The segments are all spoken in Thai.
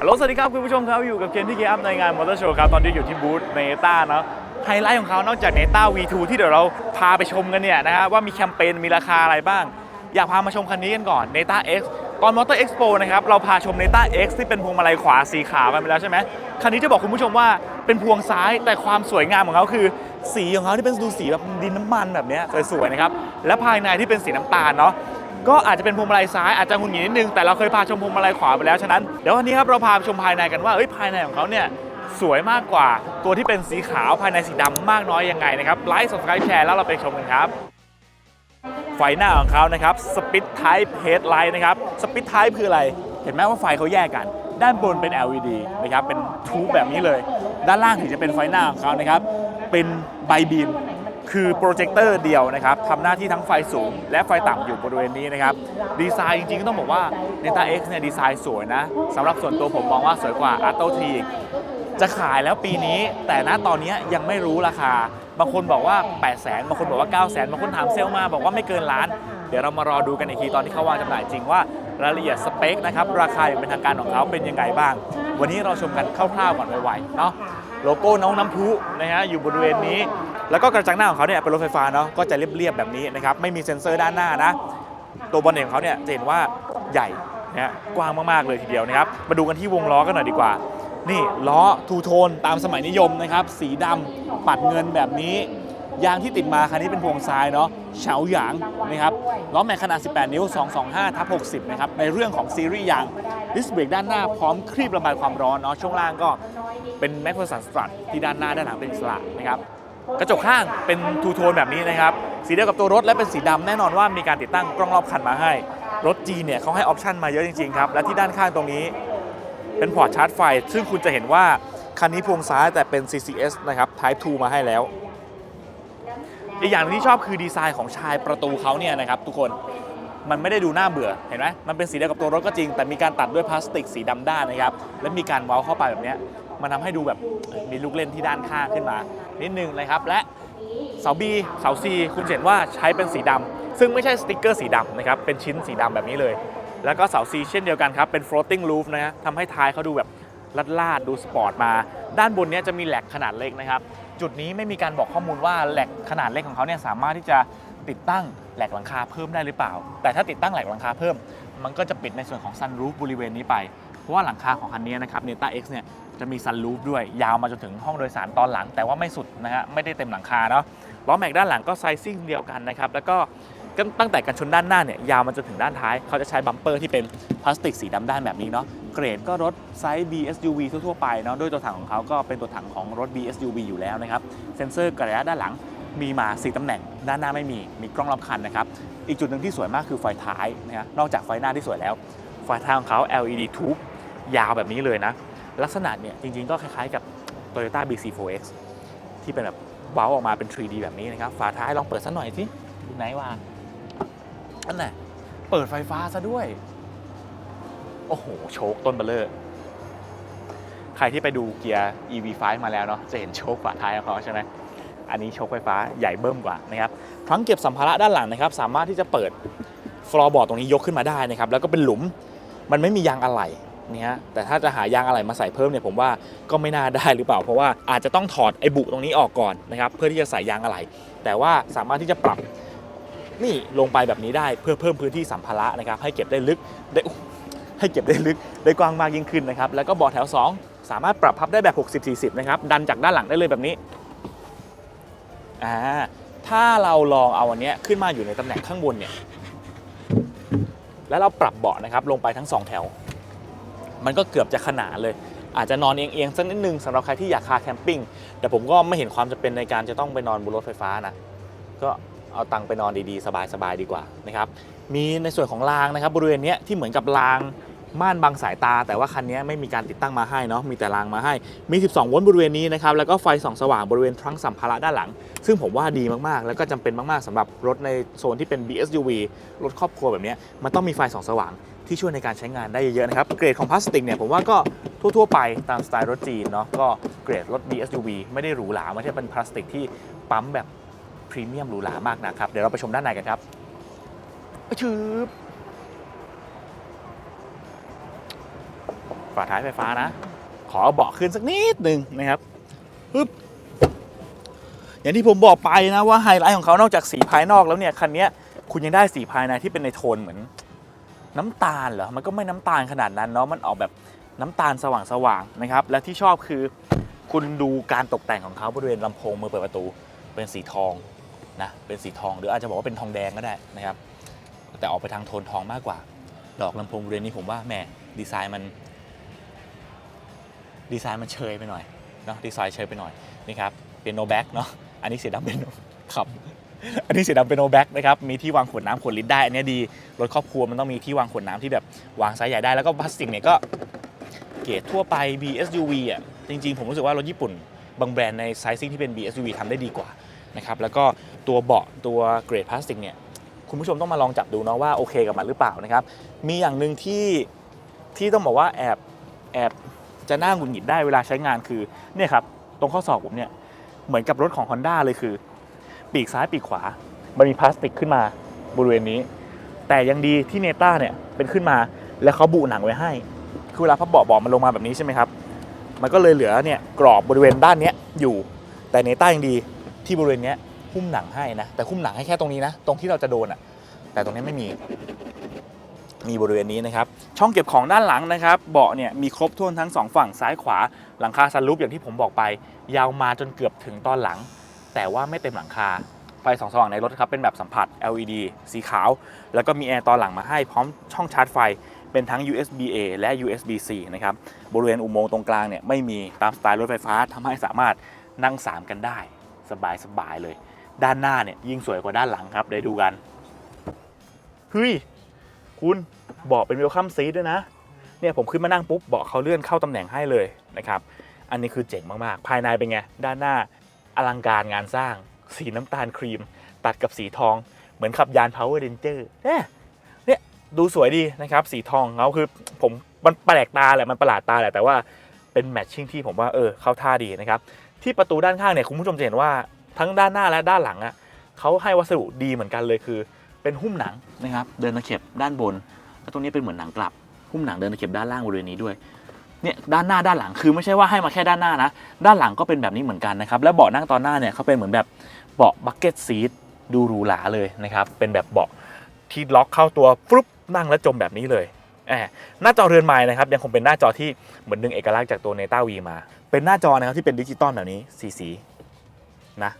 ฮัลโหลสวัสดีครับคุณผู้ชมครับอยู่กับเคนที่เกอัพในงานมอเตอร์โชว์ครับตอนนี้อยู่ที่บูธเนต้าเนาะไฮไลท์ของเขานอกจากเนต้า V2 ที่เดี๋ยวเราพาไปชมกันเนี่ยนะฮะว่ามีแคมเปญมีราคาอะไรบ้าง อยากพามาชมคันนี้กันก่อน Neta X ตอน Motor Expo นะครับเราพาชม Neta X ที่เป็นพวงมาลัยขวาสีขาวไปแล้วใช่ไหมคันนี้จะบอกคุณผู้ชมว่าเป็นพวงซ้ายแต่ความสวยงามของเขาคือ สีของเขาที่เป็นดูสีแบบดินน้ำมันแบบเนี้ยสวยๆนะครับและภายในที่เป็นสีน้ำตาลเนาะ ก็อาจจะเป็นพวงมาลัยซ้ายอาจจะหงุดหงิดนิดนึงแต่เราเคยพาชมพวงมาลัยขวาไปแล้วฉะนั้นเดี๋ยววันนี้ครับเราพาไปชมภายในกันว่าเอ้ยภายในของเขาเนี่ยสวยมากกว่าตัวที่เป็นสีขาวภายในสีดำมากน้อยยังไงนะครับไลค์ส subscribe แชร์แล้วเราไปชมกันครับ ไฟหน้าของเขานะครับ Speed Type Headlight นะครับ Speed Type คืออะไร เห็นไหมว่าไฟเขาแยกกัน ด้านบนเป็น LED นะครับเป็นทูบแบบนี้เลย ด้านล่างถึงจะเป็นไฟหน้าของเขานะครับเป็นไบบีม คือโปรเจคเตอร์เดียวนะครับทำหน้าที่ทั้งไฟสูง และไฟต่ำอยู่บริเวณนี้นะครับดีไซน์จริงๆก็ต้องบอกว่า Neta X เนี่ยดีไซน์สวยนะสำหรับส่วนตัวผมมองว่าสวยกว่า a t o T อีจะขายแล้วปีนี้ แต่ณตอนนี้ยังไม่รู้ราคา บางคนบอกว่า 8 0 0 0 0 0บางคนบอกว่า 9 0 0 0 0 0บางคนถามเซลล์มาบอกว่าไม่เกินล้าน เดี๋ยวเรามารอดูกันอีกทีตอนที่เขาวางจำหน่ายจริงว่ารายละเอียดสเปคนะครับราคาอย่างเป็นทางการของเขาเป็นยังไงบ้าง วันนี้เราชมกันคร่าวๆก่อนไวๆเนาะโลโก้น้องน้ำพุนะฮะอยู่บริเวณนี้ แล้วก็กระจังหน้าของเขาเนี่ยเป็นรถไฟฟ้าเนาะก็จะเรียบๆแบบนี้นะครับไม่มีเซ็นเซอร์ด้านหน้านะตัวบอลเน็ตของเขาเนี่ยจะเห็นว่าใหญ่นะกว้างมากๆเลยทีเดียวนะครับมาดูกันที่วงล้อกันหน่อยดีกว่า นี่ล้อทูโทนตามสมัยนิยมนะครับสีดำปัดเงินแบบนี้ยางที่ติดมาคันนี้เป็นพวงซ้ายเนาะเฉาหยางนะครับล้อแม็กขนาด 18 นิ้ว 225ทับ60 นะครับ ในเรื่องของซีรีส์ยางดิสเบรกด้านหน้าพร้อมครีบระบายความร้อนเนาะช่วงล่างก็เป็นแม็กโ r สันสตรัทที่ด้านหน้าด้านหลังเป็นอิสระนะครับ กระจกข้างเป็นทูโทนแบบนี้นะครับ สีเดียวกับตัวรถและเป็นสีดำแน่นอนว่ามีการติดตั้งกล้องรอบคันมาให้ รถจีนเนี่ยเขาให้ออปชันมาเยอะจริง ๆ ครับ และที่ด้านข้างตรงนี้ เป็นพอร์ตชาร์จไฟ ซึ่งคุณจะเห็นว่า คันนี้พวงซ้ายแต่เป็น CCS นะครับ Type 2 มาให้แล้ว อีกอย่างที่ชอบคือดีไซน์ของชายประตูเขาเนี่ยนะครับทุกคนมันไม่ได้ดูน่าเบื่อเห็นไหมมันเป็นสีเดียวกับตัวรถก็จริง แต่มีการตัดด้วยพลาสติกสีดำด้านนะครับ และมีการเว้าเข้าไปแบบนี้ มันทำให้ดูแบบมีลูกเล่นที่ด้านข้างขึ้นมา นิดนึงนะครับ และเสา B เสา C คุณเห็นว่าใช้เป็นสีดำซึ่งไม่ใช่สติกเกอร์สีดำนะครับเป็นชิ้นสีดำแบบนี้เลย แล้วก็เสา C เช่นเดียวกันครับ เป็น floating roof นะฮะทำให้ท้ายเขาดูแบบลัดลาดดูสปอร์ตมา ด้านบนนี้จะมีแหลกขนาดเล็กนะครับ จุดนี้ไม่มีการบอกข้อมูลว่าแหลกขนาดเล็กของเขาเนี่ยสามารถที่จะติดตั้งแหลกหลังคาเพิ่มได้หรือเปล่า แต่ถ้าติดตั้งแหลกหลังคาเพิ่ม มันก็จะปิดในส่วนของซันรูฟบริเวณนี้ไป เพราะว่าหลังคาของคันนี้นะครับเนต้าเเนี่ย จะมีซันรูฟด้วยยาวมาจนถึงห้องโดยสารตอนหลัง แต่ว่าไม่สุดนะฮะไม่ได้เต็มหลังคาเนาะล้อแม็กด้านหลังก็ไซซิ่งเดียวกันนะครับแล้วก็ตั้งแต่กันชนด้านหน้าเนี่ยยาวมาจนถึงด้านท้าย เขาจะใช้บัมเปอร์ที่เป็นพลาสติกสีดำด้านแบบนี้เนาะเกรดก็รถไซส์ BSUV ทั่วๆไปเนาะด้วยตัวถังของเขาก็เป็นตัวถังของรถ BSUV อยู่แล้วนะครับเซ็นเซอร์กระยะด้านหลังมีมา 4ตำแหน่ง ด้านหน้าไม่มี มีกล้องรอบคันนะครับ อีกจุดหนึ่งที่สวยมากคือไฟท้ายนะฮะนอกจากไฟหน้าที่สวยแล้ว ไฟท้ายของเขา LED tube ยาวแบบนี้เลยนะ ลักษณะเนี่ยจริงๆก็คล้ายๆกับ Toyota BC4X ที่เป็นแบบเว้าออกมาเป็น 3D แบบนี้นะครับ ฝาท้ายลองเปิดสักหน่อยสิดูไหนวาอันไหนเปิดไฟฟ้าซะด้วย โอ้โห โชคต้นเบลเลอร์ใครที่ไปดูเกียร์ EV5 มาแล้วเนาะจะเห็นโชคฝาท้ายของเขาใช่ไหมอันนี้โชคไฟฟ้าใหญ่เบิ่มกว่านะครับทั้งเก็บสัมภาระด้านหลังนะครับ สามารถที่จะเปิดฟลอร์บอร์ดตรงนี้ยกขึ้นมาได้นะครับ แล้วก็เป็นหลุม มันไม่มียางอะไหล่ เนี่ยแต่ถ้าจะหายางอะไหล่มาใส่เพิ่มเนี่ยผมว่าก็ไม่น่าได้หรือเปล่า เพราะว่าอาจจะต้องถอดไอ้บุตรงนี้ออกก่อนนะครับเพื่อที่จะใส่ยางอะไหล่แต่ว่าสามารถที่จะปรับนี่ลงไปแบบนี้ได้เพื่อเพิ่มพื้นที่สัมภาระนะครับให้เก็บได้ลึกได้ให้เก็บได้ลึกได้กว้างมากยิ่งขึ้นนะครับแล้วก็เบาะแถว 2 สามารถปรับพับได้แบบ 60-40 นะครับดันจากด้านหลังได้เลยแบบนี้อ่าถ้าเราลองเอาอันเนี้ยขึ้นมาอยู่ในตำแหน่งข้างบนเนี่ยแล้วเราปรับเบาะนะครับลงไปทั้งสองแถว มันก็เกือบจะขนานเลย อาจจะนอนเอียงๆสักนิดนึงสำหรับใครที่อยากคาแคมปิ้งแต่ผมก็ไม่เห็นความจำเป็นในการจะต้องไปนอนบนรถไฟฟ้านะก็เอาตังค์ไปนอนดีๆ สบายๆดีกว่านะครับมีในส่วนของรางนะครับบริเวณนี้ที่เหมือนกับรางม่านบังสายตา แต่ว่าคันนี้ไม่มีการติดตั้งมาให้เนาะมีแต่รางมาให้มี 12 โวลต์บริเวณนี้นะครับแล้วก็ไฟส่องสว่างบริเวณทรังสัมภาระด้านหลัง ซึ่งผมว่าดีมากๆ แล้วก็จำเป็นมากๆสำหรับรถในโซนที่เป็น BSUV รถครอบครัวแบบนี้มันต้องมีไฟส่องสว่าง ที่ช่วยในการใช้งานได้เยอะๆนะครับ เกรดของพลาสติกเนี่ยผมว่าก็ทั่วๆไปตามสไตล์รถจีนเนาะก็เกรดรถ BSUV ไม่ได้หรูหราไม่ใช่เป็นพลาสติกที่ปั๊มแบบพรีเมียมหรูหรามากนะครับ เดี๋ยวเราไปชมด้านในกันครับชืบไฟฝาท้ายไฟฟ้านะ ขอเอาเบาะขึ้นสักนิดหนึ่งนะครับปึ๊บอย่างที่ผมบอกไปนะว่าไฮไลท์ของเขานอกจากสีภายนอกแล้วเนี่ย คันเนี้ยคุณยังได้สีภายในที่เป็นในโทนเหมือน น้ำตาลเหรอ มันก็ไม่น้ำตาลขนาดนั้นเนาะ มันออกแบบน้ำตาลสว่างๆนะครับ และที่ชอบคือคุณดูการตกแต่งของเขาบริเวณลำโพงมือเปิดประตู เป็นสีทองนะ เป็นสีทองหรืออาจจะบอกว่าเป็นทองแดงก็ได้นะครับ แต่ออกไปทางโทนทองมากกว่า ดอกลำโพงบริเวณนี้ผมว่าแหมดีไซน์มัน ดีไซน์มันเชยไปหน่อยเนาะ ดีไซน์เชยไปหน่อยนี่ครับ เป็นโนแบ็กเนาะ อันนี้เสียดำเป็นครับ อันนี้สีดำเป็นโนแบ็กนะครับ มีที่วางขวดน้ำขวดลิตรได้ อันนี้ดี รถครอบครัวมันต้องมีที่วางขวดน้ำที่แบบวางไซส์ใหญ่ได้ แล้วก็พลาสติกเนี่ยก็เกรดทั่วไป BSUV อะ จริงๆ ผมรู้สึกว่ารถญี่ปุ่น บางแบรนด์ในไซซิ่งที่เป็น BSUV ทำได้ดีกว่านะครับ แล้วก็ตัวเบาะตัวเกรดพลาสติกเนี่ย คุณผู้ชมต้องมาลองจับดูเนาะว่าโอเคกับมันหรือเปล่านะครับ มีอย่างหนึ่งที่ที่ต้องบอกว่าแอบแอบจะน่าหงุดหงิดได้เวลาใช้งานคือเนี่ยครับตรงข้อศอกผมเนี่ยเหมือนกับรถของ Honda เลยคือ ปีกซ้ายปีกขวา มันมีพลาสติกขึ้นมาบริเวณนี้ แต่ยังดีที่เนต้าเนี่ยเป็นขึ้นมาแล้วเขาบุหนังไว้ให้ คือเวลาพับเบาะเบาะมันลงมาแบบนี้ใช่ไหมครับ มันก็เลยเหลือเนี่ยกรอบบริเวณด้านนี้อยู่ แต่เนต้ายังดีที่บริเวณนี้หุ้มหนังให้นะ แต่หุ้มหนังให้แค่ตรงนี้นะ ตรงที่เราจะโดนอะแต่ตรงนี้ไม่มี มีบริเวณนี้นะครับ ช่องเก็บของด้านหลังนะครับ เบาะเนี่ยมีครบถ้วนทั้งสองฝั่งซ้ายขวา หลังคาซันรูฟอย่างที่ผมบอกไป ยาวมาจนเกือบถึงตอนหลัง แต่ว่าไม่เต็มหลังคา ไฟสองสว่างในรถครับเป็นแบบสัมผัส LED สีขาว แล้วก็มีแอร์ตอนหลังมาให้พร้อมช่องชาร์จไฟเป็นทั้ง USB A และ USB C นะครับ บริเวณอุโมงค์ตรงกลางเนี่ยไม่มีตามสไตล์รถไฟฟ้าทำให้สามารถนั่ง 3 กันได้ สบายๆเลย ด้านหน้าเนี่ยยิ่งสวยกว่าด้านหลังครับ ได้ดูกัน เฮ้ย คุณเบาะเป็นเวลคัมซีด้วยนะ เนี่ยผมขึ้นมานั่งปุ๊บเบาะเขาเลื่อนเข้าตำแหน่งให้เลยนะครับ อันนี้คือเจ๋งมาก ๆ ภายในเป็นไง ด้านหน้า อลังการงานสร้าง สีน้ำตาลครีม ตัดกับสีทองเหมือนขับยาน Power Ranger เนี่ยเนี่ยดูสวยดีนะครับ สีทองเขาคือผมมันแปลกตาแหละ มันประหลาดตาแหละ แต่ว่าเป็นแมทชิ่งที่ผมว่าเออเข้าท่าดีนะครับ ที่ประตูด้านข้างเนี่ยคุณผู้ชมจะเห็นว่าทั้งด้านหน้าและด้านหลังอะเขาให้วัสดุดีเหมือนกันเลยคือ เป็นหุ้มหนังนะครับ เดินตะเข็บด้านบน แล้วตรงนี้เป็นเหมือนหนังกลับ หุ้มหนังเดินตะเข็บด้านล่างบริเวณนี้ด้วย เนี่ยด้านหน้าด้านหลังคือไม่ใช่ว่าให้มาแค่ด้านหน้านะ ด้านหลังก็เป็นแบบนี้เหมือนกันนะครับแล้วเบาะนั่งตอนหน้าเนี่ยเขาเป็นเหมือนแบบเบาะบักเก็ตซีทดูหรูหราเลยนะครับเป็นแบบเบาะที่ล็อกเข้าตัวฟุ๊บนั่งแล้วจมแบบนี้เลยแอบหน้าจอเรือนไม้นะครับยังคงเป็นหน้าจอที่เหมือนดึงเอกลักษณ์จากตัวเนต้าวีมา เป็นหน้าจอนะครับที่เป็นดิจิตอลแบบนี้สีสีนะ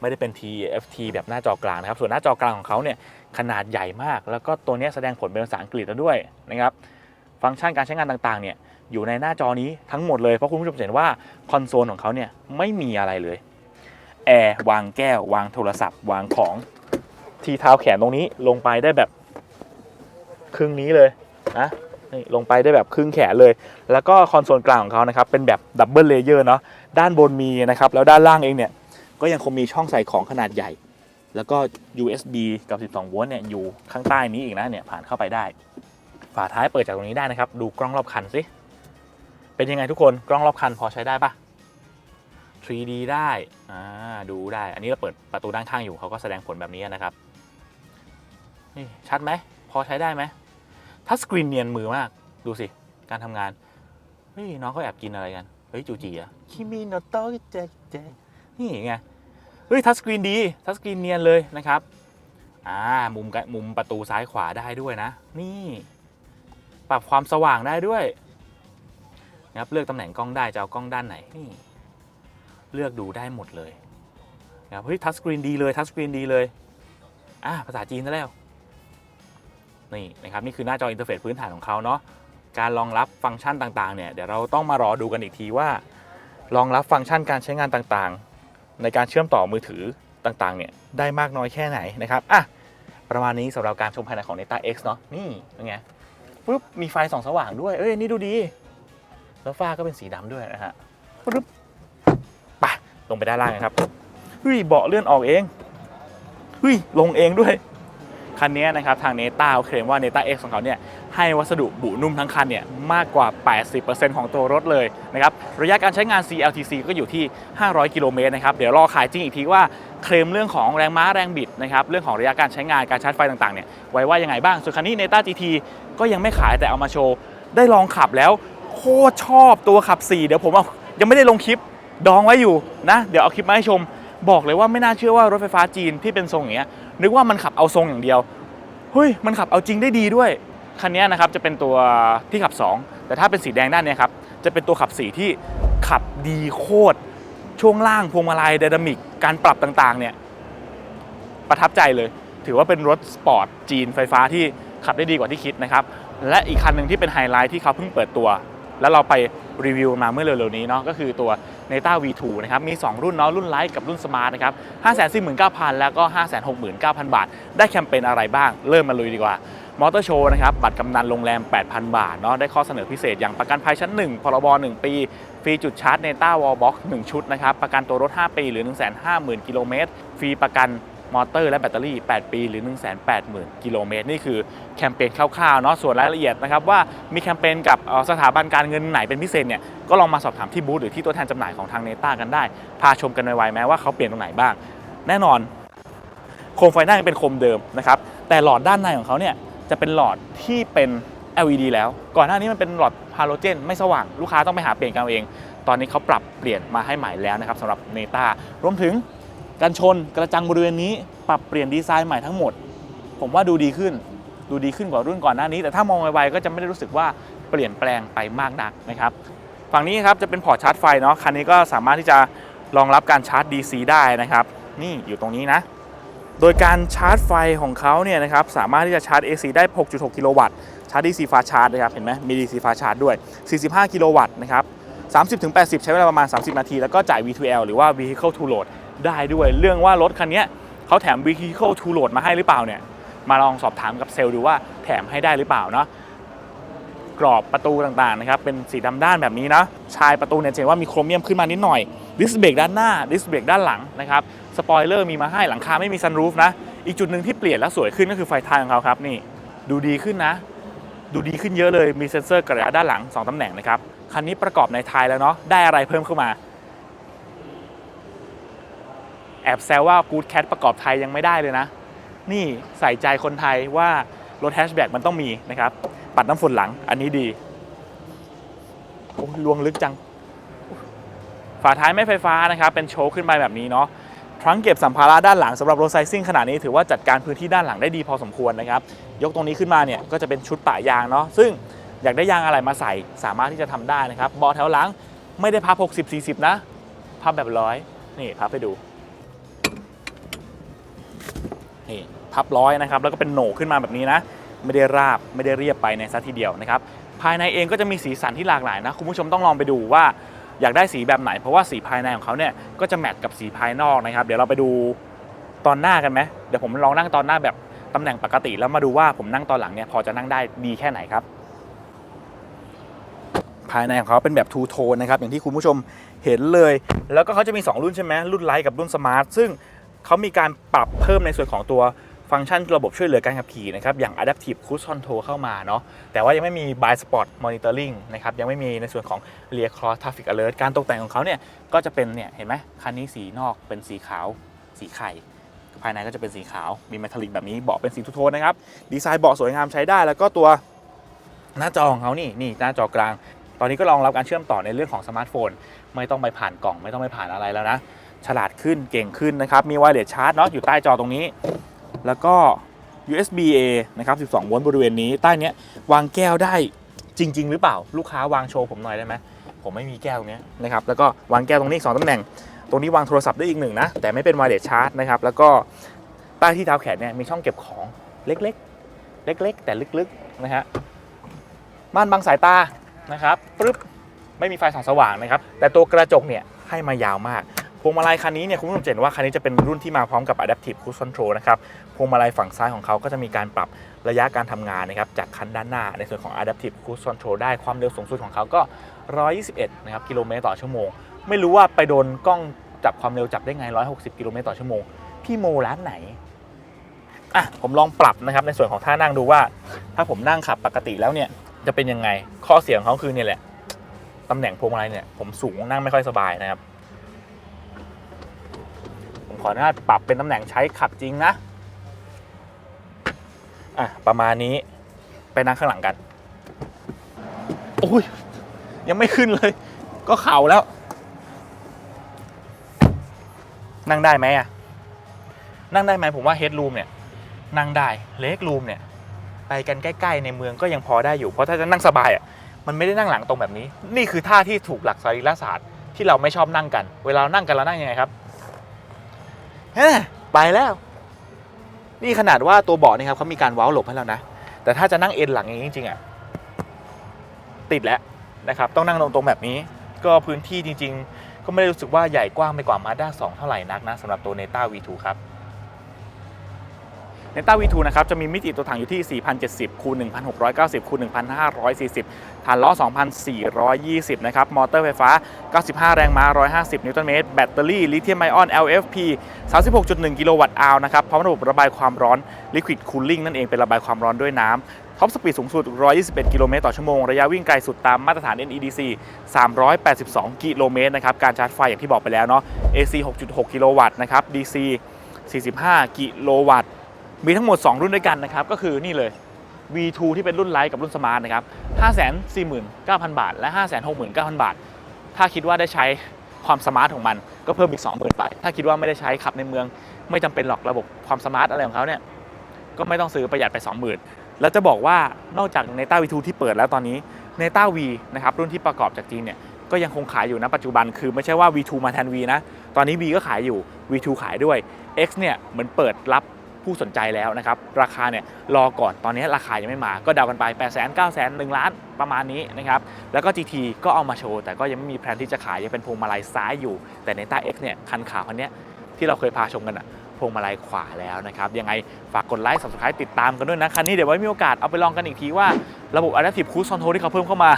ไม่ได้เป็น TFT แบบหน้าจอกลางนะครับ ส่วนหน้าจอกลางของเขาเนี่ยขนาดใหญ่มาก แล้วก็ตัวนี้แสดงผลเป็นภาษาอังกฤษแล้วด้วยนะครับ ฟังก์ชันการใช้งานต่างๆเนี่ย อยู่ในหน้าจอนี้ทั้งหมดเลย เพราะคุณผู้ชมเห็นว่าคอนโซลของเขาเนี่ยไม่มีอะไรเลยแอร์วางแก้ว วางโทรศัพท์ วางของทีเท้าแขนตรงนี้ลงไปได้แบบครึ่งนี้เลยนะนี่ลงไปได้แบบครึ่งแขนเลย แล้วก็คอนโซลกลางของเขานะครับเป็นแบบดับเบิลเลเยอร์เนาะด้านบนมีนะครับแล้วด้านล่างเองเนี่ยก็ยังคงมีช่องใส่ของขนาดใหญ่ แล้วก็ USB กับ 12 โวลต์เนี่ยอยู่ข้างใต้นี้อีกนะเนี่ยผ่านเข้าไปได้ ฝาท้ายเปิดจากตรงนี้ได้นะครับ ดูกล้องรอบคันสิ เป็นยังไงทุกคนกล้องรอบคันพอใช้ได้ปะ 3D ได้อ่าดูได้ อันนี้เราเปิดประตูด้านข้างอยู่เขาก็แสดงผลแบบนี้นะครับ นี่ชัดไหม พอใช้ได้ไหมถ้าสกรีนเนียนมือมาก ดูสิ การทำงาน เฮ้ย น้องเขาแอบกินอะไรกัน เฮ้ย จูจีอะคิมิโนโตะเจเจนี่ไง เฮ้ย ทัชสกรีนดี ทัชสกรีนเนียนเลยนะครับ อ่า มุมกะมุมประตูซ้ายขวาได้ด้วยนะ นี่ ปรับความสว่างได้ด้วย นะครับเลือกตำแหน่งกล้องได้จะเอากล้องด้านไหนนี่เลือกดูได้หมดเลยนะครับเฮ้ยทัชสกรีนดีเลยทัชสกรีนดีเลยอ่าภาษาจีนซะแล้วนี่นะครับนี่คือหน้าจออินเทอร์เฟซพื้นฐานของเขาเนาะการรองรับฟังก์ชันต่างๆเนี่ยเดี๋ยวเราต้องมารอดูกันอีกทีว่ารองรับฟังก์ชันการใช้งานต่างๆ ในการเชื่อมต่อมือถือต่างๆเนี่ยได้มากน้อยแค่ไหนนะครับอะประมาณนี้สำหรับการชมภายในของ Neta X เนาะนี่เป็นไงปุ๊บมีไฟส่องสว่างด้วย เอ้ย นี่ดูดี แล้วฝ้าก็เป็นสีดำด้วยนะฮะปุ๊บไปลงไปด้านล่างกันครับเฮ้ยเบาะเลื่อนออกเองเฮ้ยลงเองด้วยคันนี้นะครับทางเนต้าเคลมว่า Neta X ของเขาเนี่ยให้วัสดุบุนุ่มทั้งคันเนี่ยมากกว่า 80%ของตัวรถเลยนะครับระยะการใช้งาน CLTC ก็อยู่ที่ 500 กิโลเมตรนะครับเดี๋ยวรอขายจริงอีกทีว่าเคลมเรื่องของแรงม้าแรงบิดนะครับเรื่องของระยะการใช้งานการชาร์จไฟต่างๆเนี่ยไว้ว่ายังไงบ้างส่วนคันนี้ Neta GT ก็ยังไม่ขายแต่เอามาโชว์ได้ลองขับแล้ว โคตรชอบตัวขับ 4 เดี๋ยวผมเอายังไม่ได้ลงคลิปดองไว้อยู่นะ เดี๋ยวเอาคลิปมาให้ชม บอกเลยว่าไม่น่าเชื่อว่ารถไฟฟ้าจีนที่เป็นทรงอย่างเงี้ยนึกว่ามันขับเอาทรงอย่างเดียวเฮ้ยมันขับเอาจริงได้ดีด้วยคันนี้นะครับจะเป็นตัวที่ขับ 2 แต่ถ้าเป็นสีแดงด้านเนี้ยครับจะเป็นตัวขับ4ที่ขับดีโคตรช่วงล่างพวงมาลัยไดนามิกการปรับต่างๆเนี่ยประทับใจเลย ถือว่าเป็นรถสปอร์ตจีนไฟฟ้าที่ขับได้ดีกว่าที่คิดนะครับ และอีกคันหนึ่งที่เป็นไฮไลท์ที่เขาเพิ่งเปิดตัว แล้วเราไปรีวิวมาเมื่อเร็วๆนี้เนาะก็คือตัว n e t a V2 นะครับ มี 2 รุ่นเนาะรุ่นไลท์กับรุ่นสมาร์ทนะครับ 549,000 แล้วก็ 569,000 บาท ได้แคมเปญอะไรบ้าง เริ่มมาลุยดีกว่ามอเตอร์โชว์นะครับ บัตรกำนันโรงแรม 8,000 บาทเนาะได้ข้อเสนอพิเศษอย่างประกันภัยชั้น 1 พรบ 1 ปี ฟรีจุดชาร์จ n e t a Wall Box 1ชุดนะครับ ประกันตัวรถ 5 ปี หรือ 150,000 กิโลเมตร ฟรีประกัน มอเตอร์และแบตเตอรี่ 8 ปี หรือ 180,000 กิโลเมตร นี่คือแคมเปญคร่าวๆเนาะส่วนรายละเอียดนะครับว่ามีแคมเปญกับสถาบันการเงินไหนเป็นพิเศษเนี่ยก็ลองมาสอบถามที่บูธหรือที่ตัวแทนจำหน่ายของทางเนต้ากันได้ พาชมกันไวๆแม้ว่าเขาเปลี่ยนตรงไหนบ้าง แน่นอนโคมไฟหน้ายังเป็นโคมเดิมนะครับแต่หลอดด้านในของเขาเนี่ยจะเป็นหลอดที่เป็น LED แล้ว ก่อนหน้านี้มันเป็นหลอดฮาโลเจนไม่สว่างลูกค้าต้องไปหาเปลี่ยนกันเอง ตอนนี้เขาปรับเปลี่ยนมาให้ใหม่แล้วนะครับสำหรับเนต้ารวมถึง กันชนกระจังบริเวณนี้ปรับเปลี่ยนดีไซน์ใหม่ทั้งหมด ผมว่าดูดีขึ้น ดูดีขึ้นกว่ารุ่นก่อนหน้านี้ แต่ถ้ามองไวๆก็จะไม่ได้รู้สึกว่าเปลี่ยนแปลงไปมากนักนะครับฝั่งนี้ครับจะเป็นพอร์ตชาร์จไฟเนาะคันนี้ก็สามารถที่จะรองรับการชาร์จ DC ได้นะครับ นี่อยู่ตรงนี้นะ โดยการชาร์จไฟของเขาเนี่ยนะครับสามารถที่จะชาร์จ AC ได้ 6.6 กิโลวัตต์ชาร์จ DC ฟาชาร์จนะครับเห็นไหมมี DC ฟาชาร์จด้วย 45 กิโลวัตต์นะครับ30-80 ใช้เวลาประมาณ 30 นาที แล้วก็จ่าย V2L หรือว่า Vehicle to Load ได้ด้วย เรื่องว่ารถคันนี้เขาแถม Vehicle to Load มาให้หรือเปล่าเนี่ย มาลองสอบถามกับเซลล์ดูว่าแถมให้ได้หรือเปล่าเนาะกรอบประตูต่างๆนะครับ เป็นสีดำด้านแบบนี้นะชายประตูเนี่ยจะเห็นว่ามีโครเมียมขึ้นมานิดหน่อย ดิสเบรกด้านหน้า ดิสเบรกด้านหลังนะครับ สปอยเลอร์มีมาให้หลังคาไม่มีซันรูฟนะ อีกจุดหนึ่งที่เปลี่ยนแล้วสวยขึ้นก็คือไฟท้ายของเขาครับนี่ ดูดีขึ้นนะ ดูดีขึ้นเยอะเลย มีเซ็นเซอร์กระยะด้านหลัง 2ตำแหน่งนะครับ คันนี้ประกอบในไทยแล้วเนาะ ได้อะไรเพิ่มเข้ามา แอบแซวว่ากูดแคทประกอบไทยยังไม่ได้เลยนะ นี่ใส่ใจคนไทยว่ารถแฮชแบ็กมันต้องมีนะครับ ปัดน้ำฝนหลังอันนี้ดีโอ้ลวงลึกจัง ฝาท้ายไม่ไฟฟ้านะครับ เป็นโชว์ขึ้นไปแบบนี้เนาะทรังเก็บสัมภาระด้านหลังสำหรับรถไซซิ่งขนาดนี้ถือว่าจัดการพื้นที่ด้านหลังได้ดีพอสมควรนะครับ ยกตรงนี้ขึ้นมาเนี่ยก็จะเป็นชุดปะยางเนาะซึ่งอยากได้ยางอะไรมาใส่สามารถที่จะทำได้นะครับบาะแถวหลังไม่ได้พับ 60 40 นะ พับแบบร้อยนี่พับไปดู นี่พับร้อยนะครับแล้วก็เป็นโหนกขึ้นมาแบบนี้นะ ไม่ได้ราบไม่ได้เรียบไปในซะทีเดียวนะครับภายในเองก็จะมีสีสันที่หลากหลายนะคุณผู้ชมต้องลองไปดูว่าอยากได้สีแบบไหน เพราะว่าสีภายในของเขาเนี่ยก็จะแมทกับสีภายนอกนะครับ เดี๋ยวเราไปดูตอนหน้ากันไหมเดี๋ยวผมลองนั่งตอนหน้าแบบตำแหน่งปกติแล้วมาดูว่าผมนั่งตอนหลังเนี่ยพอจะนั่งได้ดีแค่ไหนครับ ภายในของเขาเป็นแบบทูโทนนะครับอย่างที่คุณผู้ชมเห็นเลย แล้วก็เขาจะมี 2 รุ่นใช่ไหมรุ่นไลท์กับรุ่นสมาร์ทซึ่ง เขามีการปรับเพิ่มในส่วนของตัวฟังก์ชันระบบช่วยเหลือการขับขี่นะครับอย่าง Adaptive Cruise Control เข้ามาเนาะแต่ว่ายังไม่มี Blind Spot Monitoring นะครับยังไม่มีในส่วนของ Rear Cross Traffic Alert การตกแต่งของเขาเนี่ยก็จะเป็นเนี่ยเห็นไหมคันนี้สีนอกเป็นสีขาวสีไข่ภายในก็จะเป็นสีขาวมีเมทัลลิกแบบนี้เบาะเป็นสีทูโทนนะครับดีไซน์เบาะสวยงามใช้ได้ แล้วก็ตัวหน้าจอของเขานี่นี่หน้าจอกลาง ตอนนี้ก็รองรับการเชื่อมต่อในเรื่องของสมาร์ทโฟน ไม่ต้องไปผ่านกล่องไม่ต้องไปผ่านอะไรแล้วนะ ฉลาดขึ้นเก่งขึ้นนะครับ มีไวเลสชาร์จเนาะอยู่ใต้จอตรงนี้ แล้วก็ USB A นะครับ 12 โวลต์บริเวณนี้ ใต้เนี้ยวางแก้วได้จริง ๆ หรือเปล่า ลูกค้าวางโชว์ผมหน่อยได้ไหม ผมไม่มีแก้วตรงเนี้ยนะครับ แล้วก็วางแก้วตรงนี้สองตำแหน่ง ตรงนี้วางโทรศัพท์ได้อีกหนึ่งนะ แต่ไม่เป็นไวเลสชาร์จนะครับ แล้วก็ใต้ที่เท้าแขนเนี่ยมีช่องเก็บของเล็กๆ เล็ก ๆ แต่ลึกๆ นะฮะ ม่านบังสายตา นะครับปึ๊บ ไม่มีไฟส่องสว่างนะครับ แต่ตัวกระจกเนี่ยให้มายาวมาก พวงมาลัยคันนี้เนี่ยคุณผู้ชมเห็นว่าคันนี้จะเป็นรุ่นที่มาพร้อมกับ Adaptive Cruise Control นะครับพวงมาลัยฝั่งซ้ายของเขาก็จะมีการปรับระยะการทำงานนะครับจากคันด้านหน้าในส่วนของ Adaptive Cruise Control ได้ความเร็วสูงสุดของเขาก็ 121 นะครับกิโลเมตรต่อชั่วโมง ไม่รู้ว่าไปโดนกล้องจับความเร็วจับได้ไง 160 กิโลเมตรต่อชั่วโมง พี่โมร้านไหนอะผมลองปรับนะครับในส่วนของท่านั่งดูว่า ถ้าผมนั่งขับปกติแล้วเนี่ยจะเป็นยังไงข้อเสียของเขาคือเนี่ยแหละตำแหน่งพวงมาลัยเนี่ยผมสูงนั่งไม่ค่อยสบายนะครับ ออนุญาตปรับเป็นตำแหน่งใช้ขับจริงนะ อะ ประมาณนี้ไปนั่งข้างหลังกัน โอ้ย ยังไม่ขึ้นเลย ก็เข่าแล้ว นั่งได้ไหมอะนั่งได้ไหมผมว่าเฮดรูมเนี่ย นั่งได้เลกรูมเนี่ย ไปกันใกล้ ๆ ในเมืองก็ยังพอได้อยู่ เพราะถ้าจะนั่งสบายอะมันไม่ได้นั่งหลังตรงแบบนี้ นี่คือท่าที่ถูกหลักสรีรศาสตร์ที่เราไม่ชอบนั่งกัน เวลาเรานั่งกันเรานั่งยังไงครับ เฮ้ยไปแล้ว นี่ขนาดว่าตัวเบาะนี่ครับเขามีการเว้าหลบให้แล้วนะ แต่ถ้าจะนั่งเอ็นหลังอย่างนี้จริงๆอะติดแล้วนะครับ ต้องนั่งตรงๆแบบนี้ ก็พื้นที่จริง ๆ ก็ไม่ได้รู้สึกว่าใหญ่กว้างไปกว่ามาด้า2เท่าไหร่นักนะสำหรับตัวเนต้า V2 ครับ เนต้า V2 นะครับจะมีมิติตัวถังอยู่ที่ 4,070 คูณ 1,690 คูณ 1,540 ฐานล้อ 2,420 นะครับ มอเตอร์ไฟฟ้า 95 แรงม้า 150 นิวตันเมตร แบตเตอรี่ ลิเธียมไอออน LFP 36.1 กิโลวัตต์อาวนะครับ พร้อมระบบระบายความร้อน Liquid Cooling นั่นเองเป็นระบายความร้อนด้วยน้ำท็อปสปีดสูงสุด 121 กิโลเมตรต่อชั่วโมง ระยะวิ่งไกลสุดตามมาตรฐาน NEDC 382 กิโลเมตรนะครับ การชาร์จไฟอย่างที่บอกไปแล้วเนาะ AC 6.6 กิโลวัตต์นะครับ DC 45 กิโลวัตต์ มีทั้งหมด 2 รุ่นด้วยกันนะครับ ก็คือนี่เลย V2 ที่เป็นรุ่นไลท์กับรุ่นสมาร์ทนะครับ 549,000 บาท และ 569,000 บาท ถ้าคิดว่าได้ใช้ความสมาร์ทของมันก็เพิ่มอีก 20,000ไปถ้าคิดว่าไม่ได้ใช้ขับในเมือง ไม่จำเป็นหรอกระบบความสมาร์ทอะไรของเขาเนี่ย ก็ไม่ต้องซื้อประหยัดไป 20,000 แล้วจะบอกว่านอกจาก Neta V2 ที่เปิดแล้วตอนนี้ Neta V นะครับรุ่นที่ประกอบจากจีนเนี่ยก็ยังคงขายอยู่นะปัจจุบันคือไม่ใช่ว่า V2 มาแทน V นะ ตอนนี้ V ก็ขายอยู่ V2 ขายด้วย X เนี่ยเหมือนเปิดรับ ผู้สนใจแล้วนะครับ ราคาเนี่ยรอก่อนตอนนี้ราคายังไม่มา ก็เดากันไป8 0 0 0 0 9 0 0 0 1ล้านประมาณนี้นะครับ แล้วก็ GT ก็เอามาโชว์ แต่ก็ยังไม่มีแพลนที่จะขายยังเป็นพวงมาลัยซ้ายอยู่ แต่ในต้า X เนี่ยคันขาวคันเนี้ยที่เราเคยพาชมกันอะพวงมาลัยขวาแล้วนะครับ ยังไงฝากกดไลค์ subscribe ติดตามกันด้วยนะ คันนี้เดี๋ยวไว้มีโอกาสเอาไปลองกันอีกทีว่าระบบ Adaptive Cruise Control ที่เขาเพิ่มเข้ามา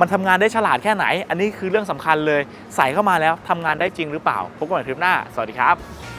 มันทำงานได้ฉลาดแค่ไหน อันนี้คือเรื่องสำคัญเลย ใส่เข้ามาแล้วทำงานได้จริงหรือเปล่า พบกันใหม่คลิปหน้า สวัสดีครับ